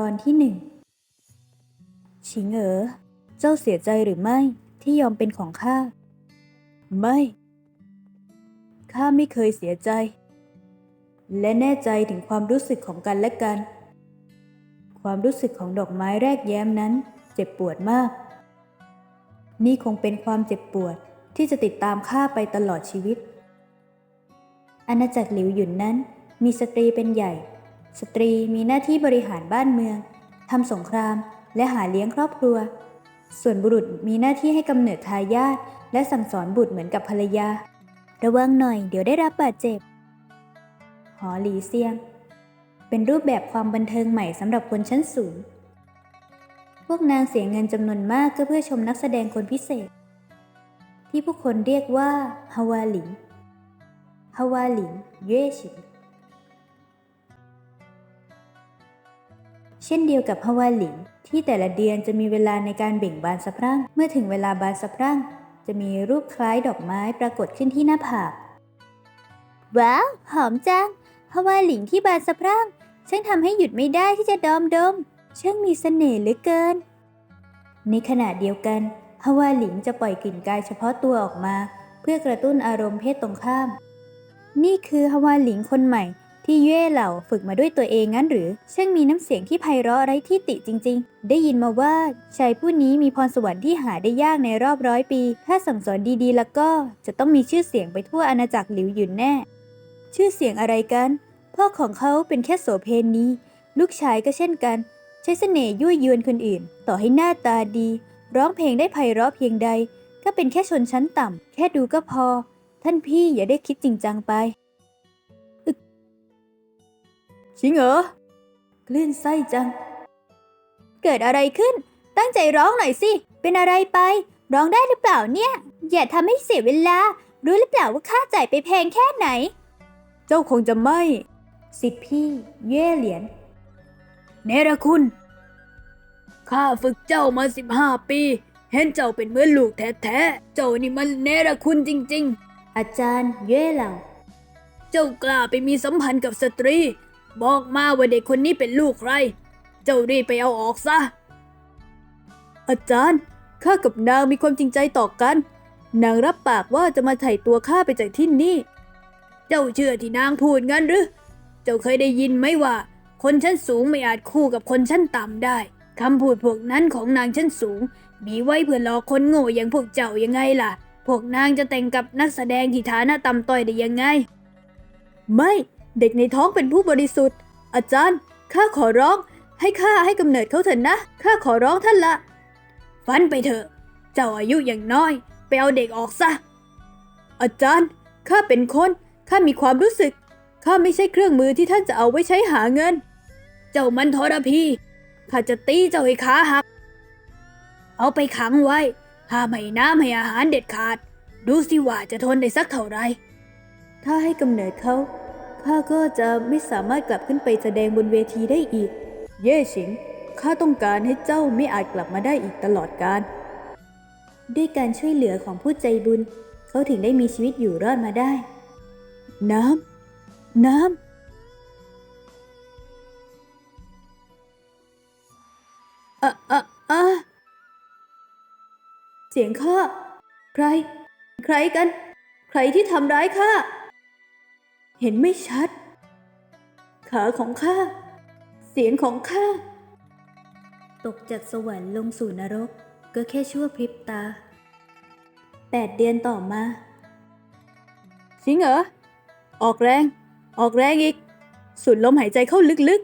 ตอนที่หนึ่งชิงเอ๋อเจ้าเสียใจหรือไม่ที่ยอมเป็นของข้า ไม่ ข้าไม่เคยเสียใจ และแน่ใจถึงความรู้สึกของกันและกัน ความรู้สึกของดอกไม้แรกแย้มนั้น เจ็บปวดมาก นี่คงเป็นความเจ็บปวดที่จะติดตามข้าไปตลอดชีวิต อาณาจักรหลิวหยุนนั้นมีสตรีเป็นใหญ่ สตรีมีหน้าที่บริหารบ้านเมืองทำสงครามและหาเลี้ยงครอบครัว ส่วนบุรุษมีหน้าที่ให้กำเนิดทายาทและสั่งสอนบุตรเหมือนกับภรรยา ระวังหน่อยเดี๋ยวได้รับบาดเจ็บ หอหลีเซียง เป็นรูปแบบความบันเทิงใหม่สำหรับคนชั้นสูง พวกนางเสียเงินจำนวนมากก็เพื่อชมนักแสดงคนพิเศษ ที่ผู้คนเรียกว่าฮาวาหลิงฮาวาหลิง เย่ฉิง เช่นเดียวกับฮาวาหลิงที่แต่ละเดือนจะมีเวลาในการเบ่งบานสะพรั่ง เมื่อถึงเวลาบานสะพรั่ง จะมีรูปคล้ายดอกไม้ปรากฏขึ้นที่หน้าผาก ว้าว หอมจังฮาวาหลิงที่บานสะพรั่งช่างทำให้หยุดไม่ได้ที่จะดอมดมช่างมีเสน่ห์เหลือเกิน ในขณะเดียวกันฮาวาหลิงจะปล่อยกลิ่นกายเฉพาะตัวออกมา เพื่อกระตุ้นอารมณ์เพศตรงข้าม นี่คือฮาวาหลิงคนใหม่ ที่เย่เหล่าฝึกมาด้วยตัวเองงั้นหรือช่างมีน้ำเสียงที่ไพเราะไร้ที่ติจริง ๆ ได้ยินมาว่าชายผู้นี้มีพรสวรรค์ที่หาได้ยากในรอบร้อยปี ถ้าสั่งสอนดีๆ แล้วก็จะต้องมีชื่อเสียงไปทั่วอาณาจักรหลิวหยุนแน่ ชื่อเสียงอะไรกัน พ่อของเขาเป็นแค่โสเพณีลูกชายก็เช่นกัน ใช้เสน่ห์ยั่วยวนคนอื่น ต่อให้หน้าตาดี ร้องเพลงได้ไพเราะเพียงใด ก็เป็นแค่ชนชั้นต่ำแค่ดูก็พอ ท่านพี่อย่าได้คิดจริงจังไป ชิงเหรอคลื่นไส้จัง เกิดอะไรขึ้น ตั้งใจร้องหน่อยสิ เป็นอะไรไป ร้องได้หรือเปล่าเนี่ย อย่าทำให้เสียเวลา รู้หรือเปล่าว่าค่าจ่ายไปแพงแค่ไหน เจ้าคงจะไม่ สิทธิพี่ เย่เหรียญ เนรคุณ ข้าฝึกเจ้ามาสิบห้าปี เห็นเจ้าเป็นเหมือนลูกแท้ๆ เจ้านี่มันเนรคุณจริง ๆ อาจารย์เย่เหล่า เจ้ากล้าไปมีสัมพันธ์กับสตรี บอกมาว่าเด็กคนนี้เป็นลูกใคร เจ้ารีบไปเอาออกซะ อาจารย์ ข้ากับนางมีความจริงใจต่อกัน นางรับปากว่าจะมาไถ่ตัวข้าไปจากที่นี่ เจ้าเชื่อที่นางพูดงั้นหรือ เจ้าเคยได้ยินไหมว่า คนชั้นสูงไม่อาจคู่กับคนชั้นต่ำได้คำพูดพวกนั้นของนางชั้นสูง มีไว้เพื่อหลอกคนโง่อย่างพวกเจ้ายังไงล่ะ พวกนางจะแต่งกับนักแสดงที่ฐานะต่ำต้อยได้ยังไง ไม่ เด็กในท้องเป็นผู้บริสุทธิ์ อาจารย์ ข้าขอร้อง ให้ข้าให้กำเนิดเขาเถอะนะ ข้าขอร้องท่านละ ฟันไปเถอะ เจ้าอายุอย่างน้อย ไปเอาเด็กออกซะ อาจารย์ ข้าเป็นคน ข้ามีความรู้สึก ข้าไม่ใช่เครื่องมือที่ท่านจะเอาไว้ใช้หาเงิน เจ้ามันทรพี ข้าจะตีเจ้าให้ขาหัก เอาไปขังไว้ ห้ามให้น้ำให้อาหารเด็ดขาด ดูสิว่าจะทนได้สักเท่าไหรถ้าให้กำเนิดเขา ข้าก็จะไม่สามารถกลับขึ้นไปแสดงบนเวทีได้อีก เย่ฉิง ข้าต้องการให้เจ้าไม่อาจกลับมาได้อีกตลอดกาล ด้วยการช่วยเหลือของผู้ใจบุญ เขาถึงได้มีชีวิตอยู่รอดมาได้ น้ำ น้ำอะอะอะเสียงข้า ใคร ใครกัน ใครที่ทำร้ายข้า เห็นไม่ชัด ขาของข้า เสียงของข้า ตกจากสวรรค์ลงสู่นรก ก็แค่ชั่วพริบตา แปดเดือนต่อมา จริงเหรอ ออกแรง ออกแรงอีก สูดลมหายใจเข้าลึก